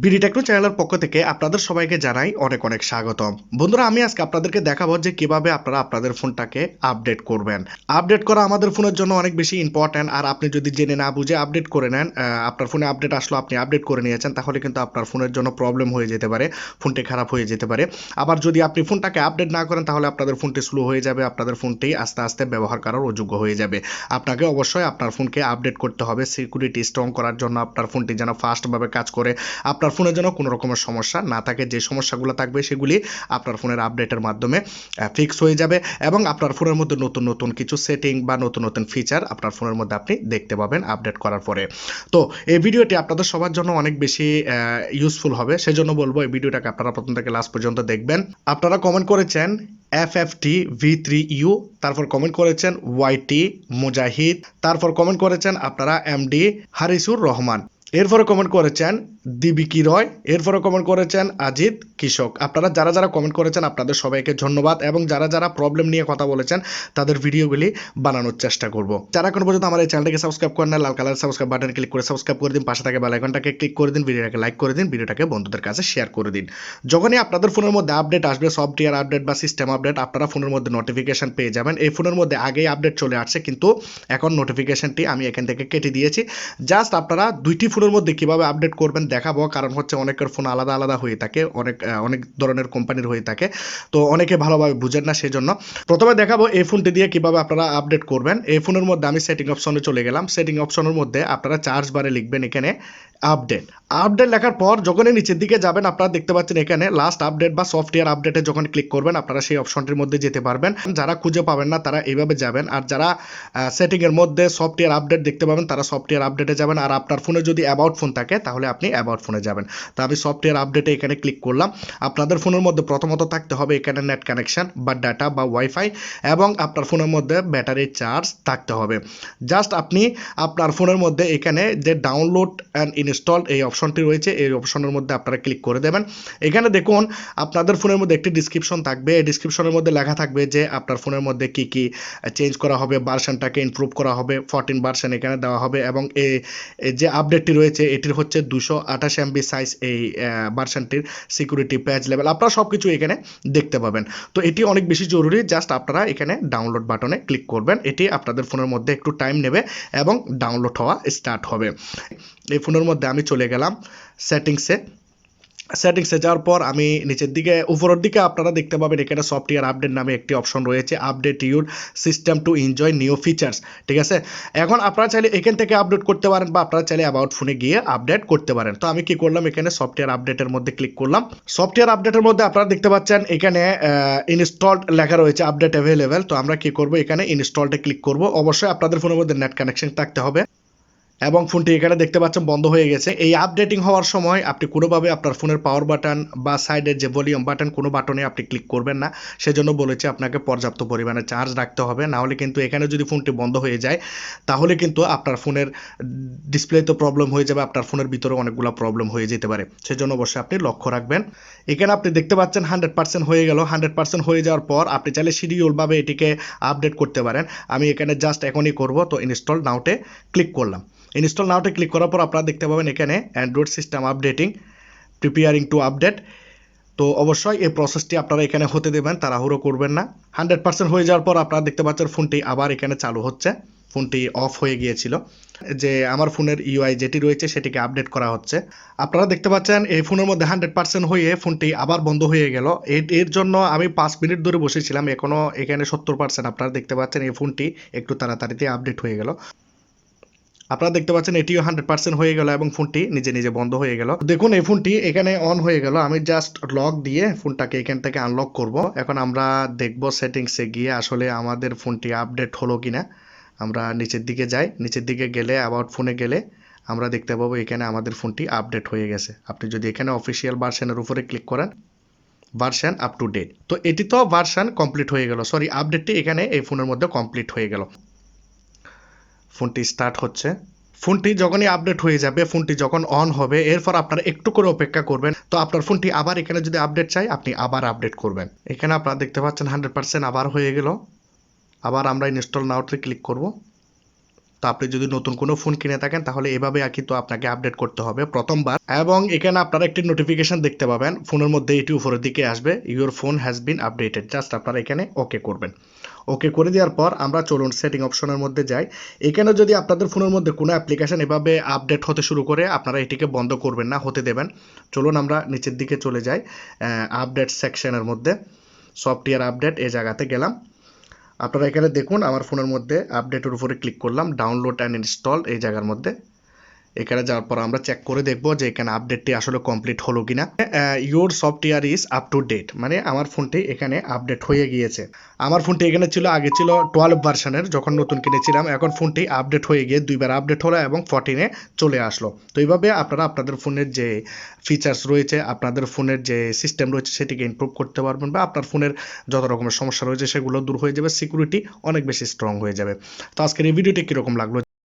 BD techno চ্যানেলের পক্ষ থেকে আপনাদের সবাইকে জানাই অনেক অনেক স্বাগতম। বন্ধুরা, আমি আজকে আপনাদেরকে দেখাবো যে কীভাবে আপনারা আপনাদের ফোনটাকে আপডেট করবেন। আপডেট করা আমাদের ফোনের জন্য অনেক বেশি ইম্পর্ট্যান্ট আর আপনি যদি জেনে না বুঝে আপডেট করে নেন আপনার ফোনে আপডেট আসলো, আপনি আপডেট করে নিয়েছেন, তাহলে কিন্তু আপনার ফোনের জন্য প্রবলেম হয়ে যেতে পারে, ফোনটি খারাপ হয়ে যেতে পারে। আবার যদি আপনি ফোনটাকে আপডেট না করেন, তাহলে আপনাদের ফোনটি স্লো হয়ে যাবে, আপনাদের ফোনটি আস্তে আস্তে ব্যবহার করার অযোগ্য হয়ে যাবে। আপনাকে অবশ্যই আপনার ফোনকে আপডেট করতে হবে সিকিউরিটি স্ট্রং করার জন্য আপনার ফোনটি যেন ফাস্টভাবে কাজ করে। আপনার ফোনে যেন কোনো রকমের সমস্যা না থাকে, যে সমস্যাগুলো থাকবে সেগুলি আপনার ফোনের আপডেটের মাধ্যমে ফিক্স হয়ে যাবে এবং আপনার ফোনের মধ্যে নতুন নতুন কিছু সেটিং বা নতুন নতুন ফিচার আপনার ফোনের মধ্যে আপনি দেখতে পাবেন আপডেট করার পরে। তো এই ভিডিওটি আপনাদের সবার জন্য অনেক বেশি ইউজফুল হবে। সেজন্য বলব এই ভিডিওটাকে আপনারা প্রথম থেকে লাস্ট পর্যন্ত দেখবেন। আপনারা কমেন্ট করেছেন F F T V three U তারপর কমেন্ট করেছেন ওয়াইটি মুজাহিদ তারপর কমেন্ট করেছেন আপনারা এমডি হারিসুর রহমান এরপরে কমেন্ট করেছেন দিবিকি রয়? এরপরে কমেন্ট করেছেন আজিত কৃষক। আপনারা যারা যারা কমেন্ট করেছেন, আপনাদের সবাইকে ধন্যবাদ এবং যারা যারা প্রবলেম নিয়ে কথা বলেছেন, তাদের ভিডিওগুলি বানানোর চেষ্টা করব। যারা এখন পর্যন্ত আমার এই চ্যানেলটাকে সাবস্ক্রাইব করেন না লাল কালার সাবস্ক্রাইব বাটনে ক্লিক করে সাবস্ক্রাইব করে দিন, পাশে থাকে বেল আইকনটাকে ক্লিক করে দিন ভিডিওটাকে লাইক করে দিন ভিডিওটাকে বন্ধুদের কাছে শেয়ার করে দিন। যখনই আপনাদের ফোনের মধ্যে আপডেট আসবে সফটওয়্যার আপডেট বা সিস্টেম আপডেট আপনারা ফোনের মধ্যে নোটিফিকেশন পেয়ে যাবেন। এই ফোনের মধ্যে আগেই আপডেট চলে আসছে, কিন্তু এখন নোটিফিকেশনটি আমি এখান থেকে কেটে দিয়েছি। জাস্ট আপনারা দুইটি ফোনের মধ্যে কীভাবে আপডেট করবেন দেখাবো, কারণ হচ্ছে অনেকের ফোন আলাদা আলাদা হয়ে থাকে, অনেক অনেক ধরনের কোম্পানির হয়ে থাকে। তো অনেকে ভালোভাবে বুঝেন না সেই জন্য প্রথমে দেখাবো এই ফোনটি দিয়ে কীভাবে আপনারা আপডেট করবেন। এই ফোনের মধ্যে আমি সেটিং অপশনে চলে গেলাম। সেটিং অপশনের মধ্যে আপনারা চার্জ বারে লিখবেন এখানে আপডেট আপডেট লেখার পর যখনই নিচের দিকে যাবেন, আপনারা দেখতে পাচ্ছেন এখানে লাস্ট আপডেট বা সফটওয়্যার আপডেটে যখন ক্লিক করবেন, আপনারা সেই অপশনটির মধ্যে যেতে পারবেন। যারা খুঁজে পাবেন না, তারা এইভাবে যাবেন। আর যারা সেটিংয়ের মধ্যে সফটওয়্যার আপডেট দেখতে পাবেন, তারা সফটওয়্যার আপডেটে যাবেন। আর আপনার ফোনে যদি অ্যাবাউট ফোন থাকে, তাহলে আপনি অ্যাবাউট ফোনে যাবেন। তো আমি সফটওয়্যার আপডেটে এখানে ক্লিক করলাম। আপনাদের ফোনের মধ্যে প্রথমত থাকতে হবে এখানে নেট কানেকশন বা ডাটা বা ওয়াইফাই এবং আপনার ফোনের মধ্যে ব্যাটারি চার্জ থাকতে হবে। জাস্ট আপনি আপনার ফোনের মধ্যে এখানে যে ডাউনলোড অ্যান্ড ইনস্টল এই অপশনটি রয়েছে, এই অপশনের মধ্যে আপনারা ক্লিক করে দেবেন। এখানে দেখুন, আপনাদের ফোনের মধ্যে একটি ডিসক্রিপশন থাকবে। এই ডিসক্রিপশনের মধ্যে লেখা থাকবে যে আপনার ফোনের মধ্যে কি কি চেঞ্জ করা হবে ভার্সনটাকে ইমপ্রুভ করা হবে ফোরটিন ভার্সন এখানে দেওয়া হবে এবং এই যে আপডেটটি রয়েছে, এটির হচ্ছে দুশো আঠাশ এমবি সাইজ এই ভার্সানটির সিকিউরিটি প্যাচ লেভেল আপনারা সব কিছু এখানে দেখতে পাবেন। তো এটি অনেক বেশি জরুরি জাস্ট আপনারা এখানে ডাউনলোড বাটনে ক্লিক করবেন। এটি আপনাদের ফোনের মধ্যে একটু টাইম নেবে এবং ডাউনলোড হওয়া স্টার্ট হবে। এই ফোনের মধ্যে আমি চলে গেলাম সেটিংসে সেটিংসে যাওয়ার পর আমি নিচের দিকে, উপরের দিকে আপনারা দেখতে পাবেন এখানে সফটওয়্যার আপডেট নামে একটি অপশন রয়েছে update your system to enjoy new features ঠিক আছে? এখন আপনারা চাইলে এখান থেকে আপডেট করতে পারেন বা আপনারা চাইলে অ্যাবাউট ফোনে গিয়ে আপডেট করতে পারেন। তো আমি কি করলাম? এখানে সফটওয়্যার আপডেটের মধ্যে ক্লিক করলাম। সফটওয়্যার আপডেটের মধ্যে আপনারা দেখতে পাচ্ছেন এখানে ইনস্টলড লেখা রয়েছে আপডেট অ্যাভেলেবেল তো আমরা কি করব? এখানে ইনস্টলডে ক্লিক করব। অবশ্যই আপনাদের ফোনের মধ্যে নেট কানেকশন থাকতে হবে। এবং ফোনটি এখানে দেখতে পাচ্ছেন বন্ধ হয়ে গেছে। এই আপডেটিং হওয়ার সময় আপনি কোনোভাবে আপনার ফোনের পাওয়ার বাটন বা সাইডের যে ভলিউম বাটন কোনো বাটনে আপনি ক্লিক করবেন না। সেজন্য বলেছে আপনাকে পর্যাপ্ত পরিমাণে চার্জ রাখতে হবে। না হলে কিন্তু এখানে যদি ফোনটি বন্ধ হয়ে যায়, তাহলে কিন্তু আপনার ফোনের ডিসপ্লেতে প্রবলেম হয়ে যাবে, আপনার ফোনের ভিতরে অনেকগুলো প্রবলেম হয়ে যেতে পারে। সেজন্য অবশ্যই আপনি লক্ষ্য রাখবেন। এখানে আপনি দেখতে পাচ্ছেন হান্ড্রেড পার্সেন্ট হয়ে গেল। হান্ড্রেড পার্সেন্ট হয়ে যাওয়ার পর আপনি চাইলে শিডিউলভাবে এটিকে আপডেট করতে পারেন। আমি এখানে জাস্ট এখনই করব, তো ইনস্টল নাউটে ক্লিক করলাম। ইনস্টল নাওতে ক্লিক করার পর আপনারা দেখতে পাবেন এখানে Android system updating preparing to update তো অবশ্যই এই প্রসেসটি আপনারা এখানে হতে দেবেন, তাড়াহুড়ো করবেন না। হান্ড্রেড পার্সেন্ট হয়ে যাওয়ার পর আপনারা দেখতে পাচ্ছেন ফোনটি আবার এখানে চালু হচ্ছে। ফোনটি অফ হয়ে গিয়েছিল। যে আমার ফোনের ইউআই যেটি রয়েছে সেটিকে আপডেট করা হচ্ছে। আপনারা দেখতে পাচ্ছেন এই ফোনের মধ্যে হান্ড্রেড পার্সেন্ট হয়ে ফোনটি আবার বন্ধ হয়ে গেল। এর জন্য আমি পাঁচ মিনিট ধরে বসেছিলাম এখনও এখানে সত্তর পার্সেন্ট আপনারা দেখতে পাচ্ছেন এই ফোনটি একটু তাড়াতাড়িতে আপডেট হয়ে গেল। আপনারা দেখতে পাচ্ছেন, এটিও হান্ড্রেড পার্সেন্ট হয়ে গেল এবং ফোনটি নিজে নিজে বন্ধ হয়ে গেল। দেখুন, এই ফোনটি এখানে অন হয়ে গেল। আমি জাস্ট লক দিয়ে ফোনটাকে এখান থেকে আনলক করব। এখন আমরা দেখব সেটিংসে গিয়ে আসলে আমাদের ফোনটি আপডেট হলো কিনা। আমরা নিচের দিকে যাই। নিচের দিকে গেলে অ্যাবাউট ফোনে গেলে আমরা দেখতে পাবো এখানে আমাদের ফোনটি আপডেট হয়ে গেছে। আপনি যদি এখানে অফিসিয়াল ভার্সনের উপরে ক্লিক করেন ভার্সন আপ টু ডেট তো এটি তো ভার্সন কমপ্লিট হয়ে গেল। সরি আপডেটটি এখানে এই ফোনের মধ্যে কমপ্লিট হয়ে গেল। ফোনটি স্টার্ট হচ্ছে। ফোনটি যখনই আপডেট হয়ে যাবে, ফোনটি যখন অন হবে, এরপর আপনারা একটু করে অপেক্ষা করবেন। তো আপনার ফোনটি আবার এখানে যদি আপডেট চাই, আপনি আবার আপডেট করবেন। এখানে আপনারা দেখতে পাচ্ছেন হান্ড্রেড পার্সেন্ট আবার হয়ে গেল। আবার আমরা ইনস্টল নাওতে ক্লিক করব। তো আপনি যদি নতুন কোনো ফোন কিনে থাকেন, তাহলে এভাবে আর কিন্তু আপনাকে আপডেট করতে হবে প্রথমবার। এবং এখানে আপনারা একটি নোটিফিকেশন দেখতে পাবেন। ফোনের মধ্যে এটি উপরের দিকে আসবে। Your phone has been updated just আপনারা এখানে ওকে করবেন। ওকে করে দেওয়ার পর আমরা চলুন সেটিং অপশনের মধ্যে যাই। এখানে যদি আপনাদের ফোনের মধ্যে কোনো অ্যাপ্লিকেশন এভাবে আপডেট হতে শুরু করে, আপনারা এটিকে বন্ধ করবেন না, হতে দেবেন। চলুন আমরা নিচের দিকে চলে যাই আপডেট সেকশনের মধ্যে। সফটওয়্যার আপডেট এই জায়গাতে গেলাম। আপনারা এখানে দেখুন, আমার ফোনের মধ্যে আপডেটের উপরে ক্লিক করলাম ডাউনলোড অ্যান্ড ইনস্টল এই জায়গার মধ্যে। এখানে যাওয়ার পর আমরা চেক করে দেখব যে এখানে আপডেটটি আসলে কমপ্লিট হলো কিনা। Your software is up to date মানে আমার ফোনটি এখানে আপডেট হয়ে গিয়েছে। আমার ফোনটি এখানে ছিল, আগে ছিল টুয়েলভ ভার্সনের যখন নতুন কিনেছিলাম, এখন ফোনটি আপডেট হয়ে গিয়ে দুইবার আপডেট হলো এবং ফোরটিনে চলে আসলো। তো এইভাবে আপনারা আপনাদের ফোনের যে ফিচার্স রয়েছে, আপনাদের ফোনের যে সিস্টেম রয়েছে, সেটিকে ইমপ্রুভ করতে পারবেন বা আপনার ফোনের যত রকমের সমস্যা রয়েছে, সেগুলো দূর হয়ে যাবে সিকিউরিটি অনেক বেশি স্ট্রং হয়ে যাবে। তো আজকের এই ভিডিওটি কীরকম লাগল?